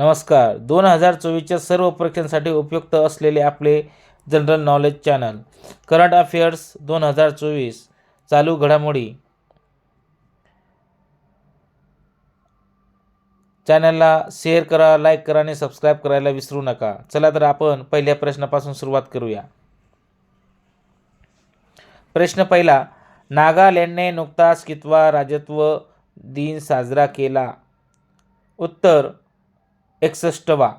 नमस्कार. दोन हजार चोवीसच्या सर्व परीक्षांसाठी उपयुक्त असलेले आपले general knowledge channel current affairs दोन हजार चोवीस चालू घडामोडी. चॅनलला शेअर करा लाईक करा आणि सबस्क्राईब करायला विसरू नका. चला तर आपण पहिल्या प्रश्नापासून सुरुवात करूया. प्रश्न पहिला नागालँडने नुकताच कितवा राजत्व दिन साजरा केला? उत्तर एकसष्टवा.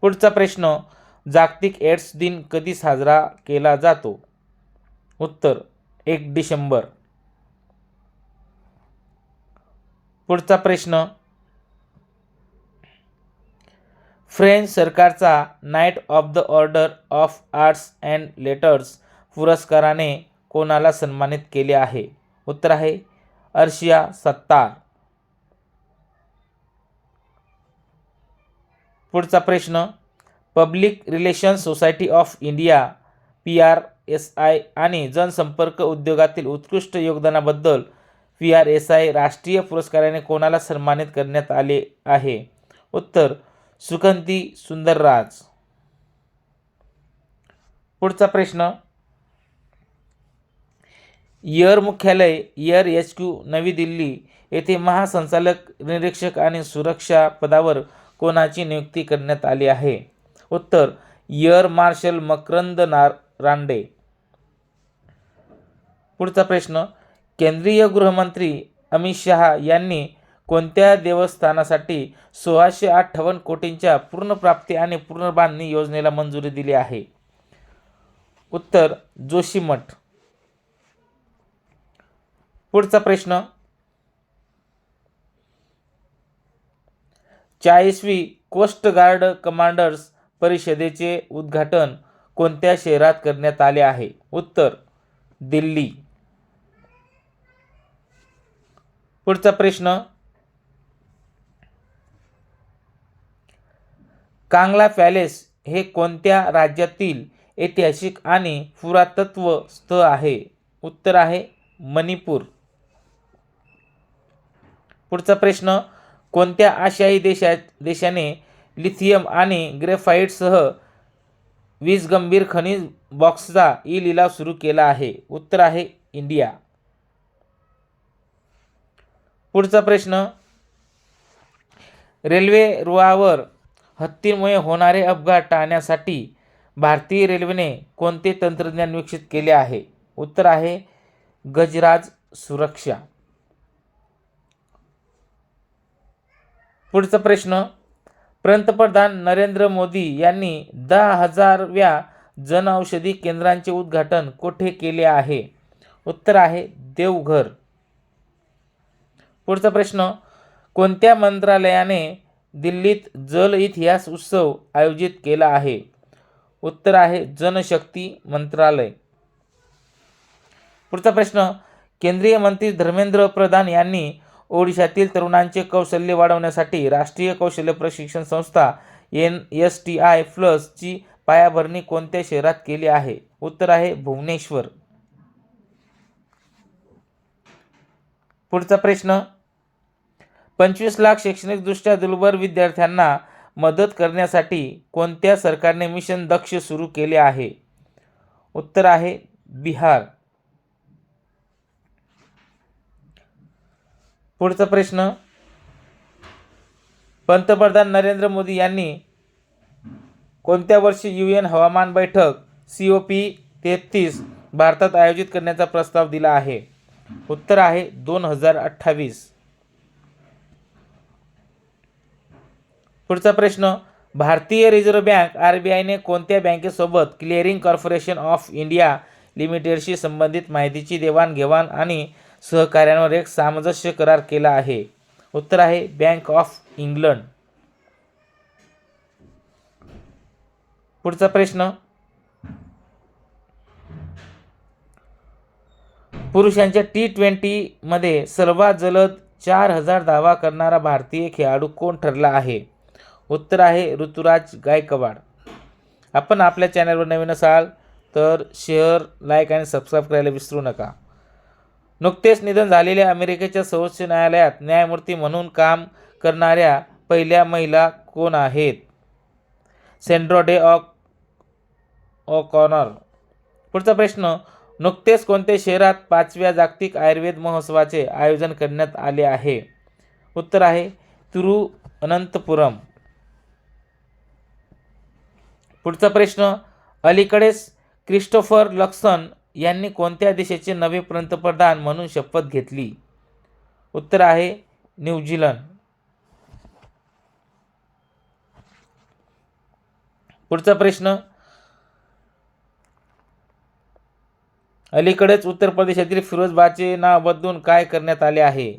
पुढचा प्रश्न जागतिक एड्स दिन कधी साजरा केला जातो? उत्तर एक डिसेंबर. पुढचा प्रश्न फ्रेंच सरकारचा knight of the order of arts and letters पुरस्काराने कोणाला सन्मानित केले आहे? उत्तर आहे अर्शिया सत्तार. पुढचा प्रश्न public relations society of India P R S I आणि जनसंपर्क उद्योगातील उत्कृष्ट योगदानाबद्दल पी आर एस आय राष्ट्रीय पुरस्काराने कोणाला सन्मानित करण्यात आले आहे? उत्तर सुगंधी सुंदरराज. पुढचा प्रश्न एअर मुख्यालय एअर एच क्यू नवी दिल्ली येथे महासंचालक निरीक्षक आणि सुरक्षा पदावर कोणाची नियुक्ती करण्यात आली आहे? उत्तर एअर मार्शल मकरंद नार रांडे पुढचा प्रश्न केंद्रीय गृहमंत्री अमित शहा यांनी कोणत्या देवस्थानासाठी सोळाशे अठ्ठावन्न कोटींच्या पूर्णप्राप्ती आणि पुनर्बांधणी योजनेला मंजुरी दिली आहे? उत्तर जोशीमठ. पुढचा प्रश्न चाळीसवी कोस्ट गार्ड कमांडर्स परिषदेचे उद्घाटन कोणत्या शहरात करण्यात आले आहे? उत्तर दिल्ली. पुढचा प्रश्न. कांगला पॅलेस हे कोणत्या राज्यातील ऐतिहासिक आणि पुरातत्व स्थळ आहे? उत्तर आहे मणिपूर. पुढचा प्रश्न. कोणत्या आशियाई देशात देशाने लिथियम आणि ग्रेफाईटसह वीज गंभीर खनिज बॉक्सचा ई लिलाव सुरू केला आहे? उत्तर आहे इंडिया. पुढचा प्रश्न. रेल्वे रुळावर हत्तीमुळे होणारे अपघात टाळण्यासाठी भारतीय रेल्वेने कोणते तंत्रज्ञान विकसित केले आहे? उत्तर आहे गजराज सुरक्षा. पुढचा प्रश्न. पंतप्रधान नरेंद्र मोदी यांनी दहा हजारव्या जनऔषधी केंद्रांचे उद्घाटन कोठे केले आहे? उत्तर आहे देवघर. पुढचा प्रश्न. कोणत्या मंत्रालयाने दिल्लीत जल इतिहास उत्सव आयोजित केला आहे? उत्तर आहे जनशक्ती मंत्रालय. पुढचा प्रश्न. केंद्रीय मंत्री धर्मेंद्र प्रधान यांनी ओडिशातील तरुणांचे कौशल्य वाढवण्यासाठी राष्ट्रीय कौशल्य प्रशिक्षण संस्था एन एस टी आय प्लसची पायाभरणी कोणत्या शहरात केली आहे? उत्तर आहे भुवनेश्वर. पुढचा प्रश्न पंचवीस लाख शैक्षणिकदृष्ट्या दुर्बल विद्यार्थ्यांना मदत करण्यासाठी कोणत्या सरकारने मिशन दक्ष सुरू केले आहे? उत्तर आहे बिहार. पुढचा प्रश्न. पंतप्रधान नरेंद्र मोदी यांनी कोणत्या वर्षी यू एन हवामान बैठक सी ओ पी तेहतीस भारतात आयोजित करण्याचा प्रस्ताव दिला आहे? उत्तर आहे दोन हजार अठ्ठावीस. पुढचा प्रश्न भारतीय रिझर्व्ह बँक आर बी आयने कोणत्या बँकेसोबत क्लिअरिंग कॉर्पोरेशन ऑफ इंडिया लिमिटेडशी संबंधित माहितीची देवाणघेवाण आणि सहकार्यांवर एक सामंजस्य करार केला आहे. उत्तर आहे बँक ऑफ इंग्लंड पुढचा प्रश्न. पुरुषांच्या टी ट्वेंटीमध्ये सर्वात जलद चार हजार धावा करणारा भारतीय खेळाडू कोण ठरला आहे? उत्तर आहे ऋतुराज गायकवाड. आपण आपल्या चॅनलवर नवीन असाल तर शेअर लाईक आणि सबस्क्राईब करायला विसरू नका. नुकतेच निधन झालेल्या अमेरिकेच्या सर्वोच्च न्यायालयात न्यायमूर्ती म्हणून काम करणाऱ्या पहिल्या महिला कोण आहेत? सेंड्रो डे ऑ ऑकॉनर पुढचा प्रश्न नुकतेच कोणत्या शहरात पाचव्या जागतिक आयुर्वेद महोत्सवाचे आयोजन करण्यात आले आहे? उत्तर आहे तिरुअनंतपुरम. पुढचा प्रश्न अलीकडेच क्रिस्टोफर लक्सन यांनी कोणत्या देशाचे नवे पंतप्रधान म्हणून शपथ घेतली? उत्तर आहे न्यूझीलंड पुढचा प्रश्न. अलीकडेच उत्तर प्रदेशातील फिरोजबाचे नाव बदलून काय करण्यात आले आहे?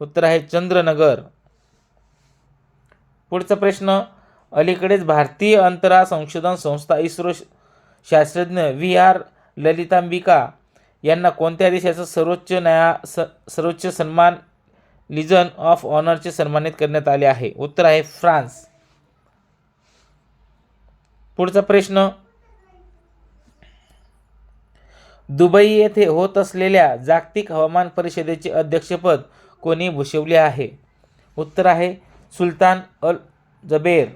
उत्तर आहे चंद्रनगर. पुढचा प्रश्न. अलीकडेच भारतीय अंतराळ संशोधन संस्था इस्रो शास्त्रज्ञ व्ही आर ललितांबिका यांना कोणत्या देशाचा सर्वोच्च न्याया स सर्वोच्च सन्मान लिजन ऑफ ऑनरचे सन्मानित करण्यात आले आहे? उत्तर आहे फ्रान्स. पुढचा प्रश्न. दुबई येथे होत असलेल्या जागतिक हवामान परिषदेचे अध्यक्षपद कोणी भूषवले आहे? उत्तर आहे सुलतान अल जबेर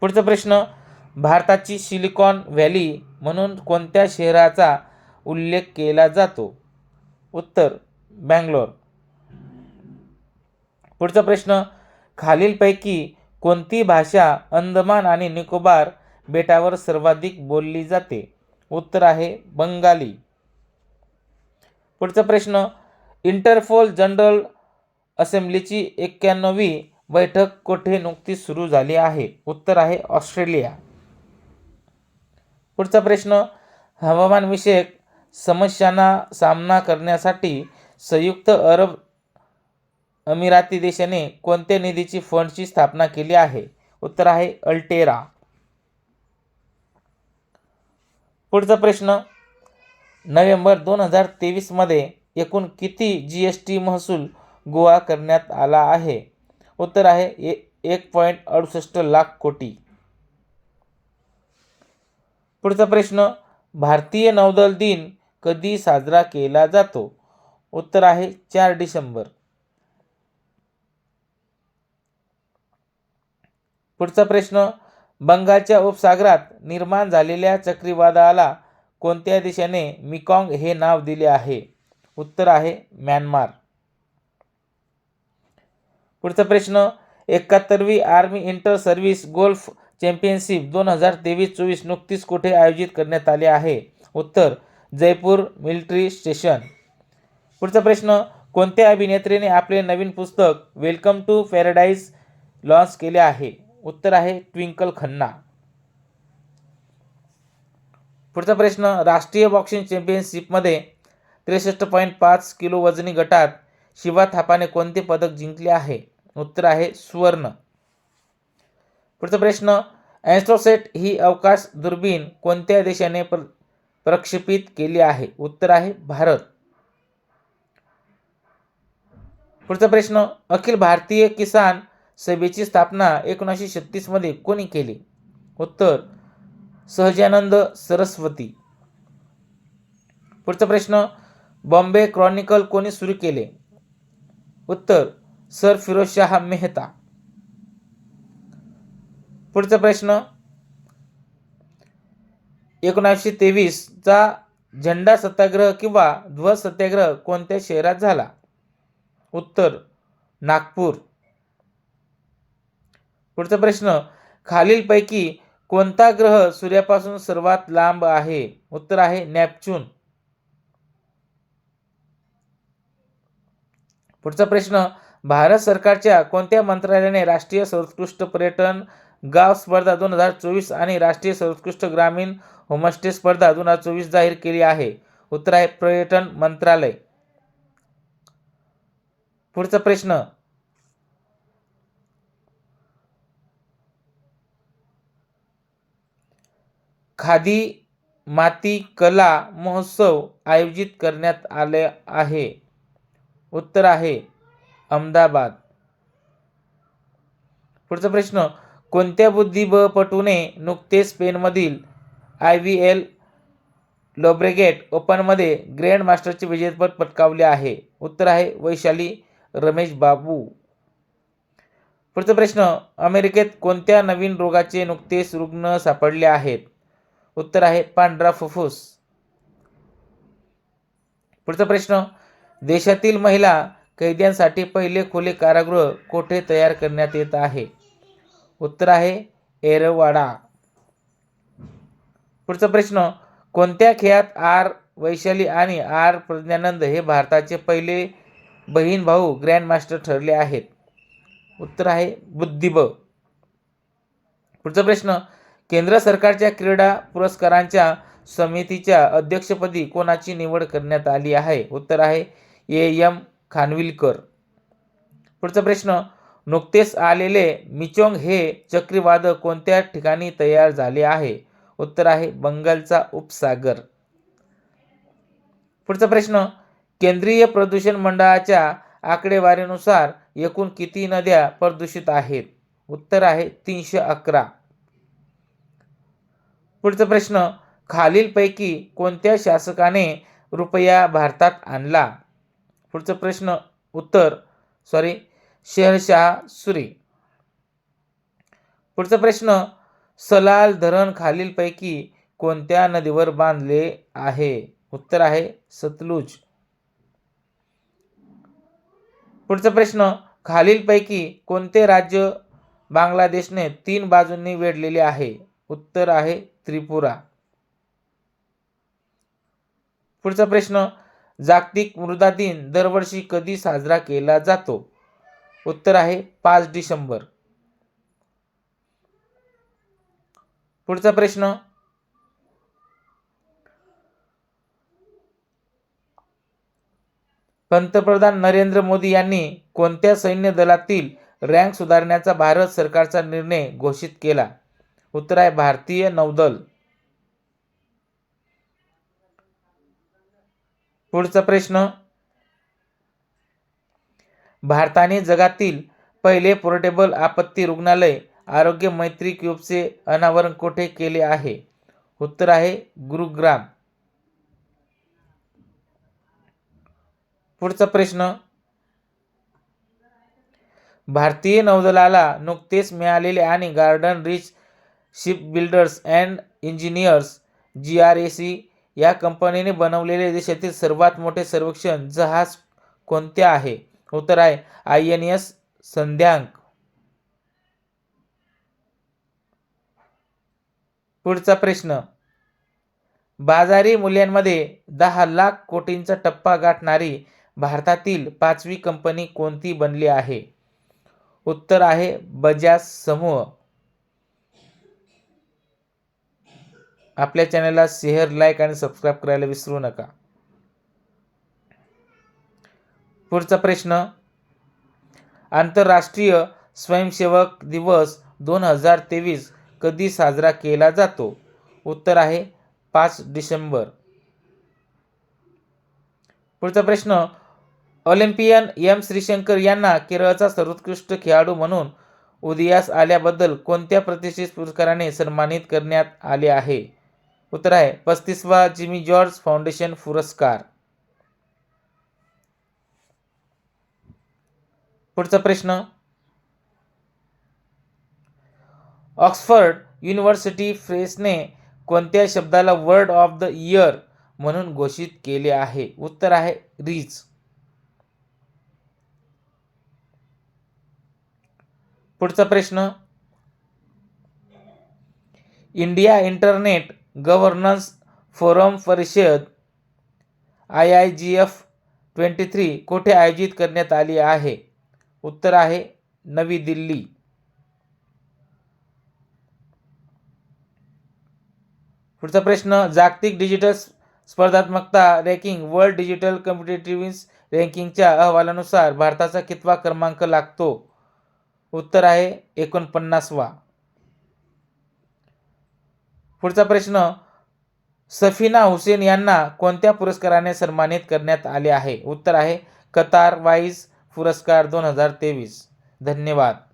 पुढचा प्रश्न. भारताची सिलिकॉन व्हॅली म्हणून कोणत्या शहराचा उल्लेख केला जातो? उत्तर बँगलोर. पुढचा प्रश्न खालीलपैकी कोणती भाषा अंदमान आणि निकोबार बेटावर सर्वाधिक बोलली जाते? उत्तर आहे बंगाली. पुढचा प्रश्न इंटरफोल जनरल असेंब्लीची एक्क्याण्णवी बैठक कोठे नुकतीच सुरू झाली आहे? उत्तर आहे ऑस्ट्रेलिया. पुढचा प्रश्न हवामानविषयक समस्यांना सामना करण्यासाठी संयुक्त अरब अमिराती देशाने कोणत्या निधीची फंडची स्थापना केली आहे? उत्तर आहे अल्टेरा. पुढचा प्रश्न नोव्हेंबर दोन हजार तेवीसमध्ये एकूण किती जी एस टी महसूल गोळा करण्यात आला आहे? उत्तर आहे ए एक पॉईंट अडुसष्ट लाख कोटी. पुढचा प्रश्न भारतीय नौदल दिन कधी साजरा केला जातो? उत्तर आहे चार डिसेंबर. पुढचा प्रश्न बंगालच्या उपसागरात निर्माण झालेल्या चक्रीवादळाला कोणत्या देशाने मिकॉंग हे नाव दिले आहे? उत्तर आहे म्यानमार. पुढचा प्रश्न एकाहत्तरवी army inter service golf championship दोन हजार तेवीस चोवीस नुकतीच कुठे आयोजित करण्यात आले आहे? उत्तर जयपूर मिलिटरी स्टेशन. पुढचा प्रश्न कोणत्या अभिनेत्रीने आपले नवीन पुस्तक वेलकम टू पॅराडाईज लॉन्च केले आहे? उत्तर आहे ट्विंकल खन्ना. पुढचा प्रश्न राष्ट्रीय बॉक्सिंग चॅम्पियनशिपमध्ये त्रेसष्ट पॉईंट पाच किलो वजनी गटात शिवा थापाने कोणते पदक जिंकले आहे? उत्तर आहे सुवर्ण. पुढचा प्रश्न ॲस्ट्रोसेट ही अवकाश दुर्बीण कोणत्या देशाने प्र प्रक्षेपित केली आहे? उत्तर आहे भारत. पुढचा प्रश्न अखिल भारतीय किसान सभेची स्थापना एकोणीसशे छत्तीसमध्ये कोणी केली? उत्तर सहजानंद सरस्वती. पुढचा प्रश्न बॉम्बे क्रॉनिकल कोणी सुरू केले? उत्तर सर फिरोजशाह मेहता. पुढचा प्रश्न. एकोणीसशे तेवीसचा झेंडा सत्याग्रह किंवा ध्वज सत्याग्रह कोणत्या शहरात झाला? उत्तर नागपूर. पुढचा प्रश्न खालीलपैकी कोणता ग्रह सूर्यापासून सर्वात लांब आहे? उत्तर आहे नॅपच्यून. पुढचा प्रश्न भारत सरकारच्या कोणत्या मंत्रालयाने राष्ट्रीय सर्वोत्कृष्ट पर्यटन गाव स्पर्धा दोन हजार चोवीस आणि राष्ट्रीय सर्वोत्कृष्ट ग्रामीण होमस्टे स्पर्धा दोन हजार चोवीस जाहीर केली आहे. उत्तर आहे पर्यटन मंत्रालय. पुढचा प्रश्न. खादी माती कला महोत्सव आयोजित करण्यात आले आहे. उत्तर आहे अहमदाबाद. पुढचा प्रश्न. कोणत्या बुद्धिबळपटूने नुकतेच स्पेनमधील आय व्ही एल लोब्रेगेट ओपनमध्ये ग्रँड मास्टरचे विजेतेपद पटकावले आहे? उत्तर आहे वैशाली रमेश बाबू. पुढचा प्रश्न अमेरिकेत कोणत्या नवीन रोगाचे नुकतेच रुग्ण सापडले आहेत? उत्तर आहे पांढरा फुफ्फुस. पुढचा प्रश्न देशातील महिला कैद्यांसाठी पहिले खुले कारागृह कोठे तयार करण्यात येत आहे? उत्तर आहे एरवाडा. पुढचा प्रश्न कोणत्या खेळात आर वैशाली आणि आर प्रज्ञानंद हे भारताचे पहिले बहीण भाऊ ग्रँडमास्टर ठरले आहेत? उत्तर आहे बुद्धिब पुढचा प्रश्न केंद्र सरकारच्या क्रीडा पुरस्कारांच्या समितीच्या अध्यक्षपदी कोणाची निवड करण्यात आली आहे? उत्तर आहे ए एम खानविलकर. पुढचा प्रश्न नुकतेच आलेले मिचोंग हे चक्रीवादळ कोणत्या ठिकाणी तयार झाले आहे? उत्तर आहे बंगालचा उपसागर. पुढचा प्रश्न केंद्रीय प्रदूषण मंडळाच्या आकडेवारीनुसार एकूण किती नद्या प्रदूषित आहेत? उत्तर आहे तीनशे अकरा. पुढचा प्रश्न खालीलपैकी कोणत्या शासकाने रुपया भारतात आणला? पुढचा प्रश्न उत्तर सॉरी शेरशाह सुरी. पुढचा प्रश्न सलाल धरण खालीलपैकी कोणत्या नदीवर बांधले आहे? उत्तर आहे सतलुज. पुढचा प्रश्न खालीलपैकी कोणते राज्य बांगलादेशने तीन बाजूंनी वेढलेले आहे? उत्तर आहे त्रिपुरा. पुढचा प्रश्न जागतिक मृदा दिन दरवर्षी कधी साजरा केला जातो? उत्तर आहे पाच डिसेंबर. पुढचा प्रश्न. पंतप्रधान नरेंद्र मोदी यांनी कोणत्या सैन्य दलातील रँक सुधारण्याचा भारत सरकारचा निर्णय घोषित केला? उत्तर आहे भारतीय नौदल. पुढचा प्रश्न. भारताने जगातील पहिले पोर्टेबल आपत्ती रुग्णालय आरोग्य मैत्री क्यूबचे अनावरण कोठे केले आहे? उत्तर आहे गुरुग्राम. पुढचा प्रश्न. भारतीय नौदलाला नुकतेच मिळालेले आणि garden reach ship builders and engineers G R A C या कंपनीने बनवलेले देशातील सर्वात मोठे सर्वेक्षण जहाज कोणते आहे? उत्तर आहे. I N S Sandhayak. पुढचा प्रश्न. बाजारी मूल्यांमध्ये दहा लाख कोटींचा टप्पा गाठणारी भारतातील पाचवी कंपनी कोणती बनली आहे? उत्तर आहे बजाज समूह. आपल्या चॅनलला शेअर लाईक आणि सबस्क्राईब करायला विसरू नका. पुढचा प्रश्न. आंतरराष्ट्रीय स्वयंसेवक दिवस दोन हजार तेवीस कधी साजरा केला जातो? उत्तर आहे पाच डिसेंबर. पुढचा प्रश्न ऑलिम्पियन एम श्रीशंकर यांना केरळचा सर्वोत्कृष्ट खेळाडू म्हणून उदयास आल्याबद्दल कोणत्या प्रतिष्ठित पुरस्काराने सन्मानित करण्यात आले आहे? उत्तर आहे पस्तीसवा जिमी जॉर्ज फाउंडेशन पुरस्कार. पुढचा प्रश्न. ऑक्सफर्ड युनिव्हर्सिटी फ्रेसने कोणत्या शब्दाला वर्ड ऑफ द इयर म्हणून घोषित केले आहे. उत्तर आहे रीच. पुढचा प्रश्न. इंडिया इंटरनेट गव्हर्नन्स फोरम परिषद I I G F twenty three कोठे आयोजित करण्यात आली आहे? उत्तर आहे नवी दिल्ली. पुढचा प्रश्न जागतिक डिजिटल स्पर्धात्मकता रँकिंग वर्ल्ड डिजिटल कम्पिटेटिव्हिन्स रँकिंगच्या अहवालानुसार भारताचा कितवा क्रमांक लागतो? उत्तर आहे एकोणपन्नासवा. पुढचा प्रश्न सफिना हुसेन यांना कोणत्या पुरस्काराने सन्मानित करण्यात आले आहे? उत्तर आहे कतार वाईज पुरस्कार दोन हजार तेवीस. धन्यवाद.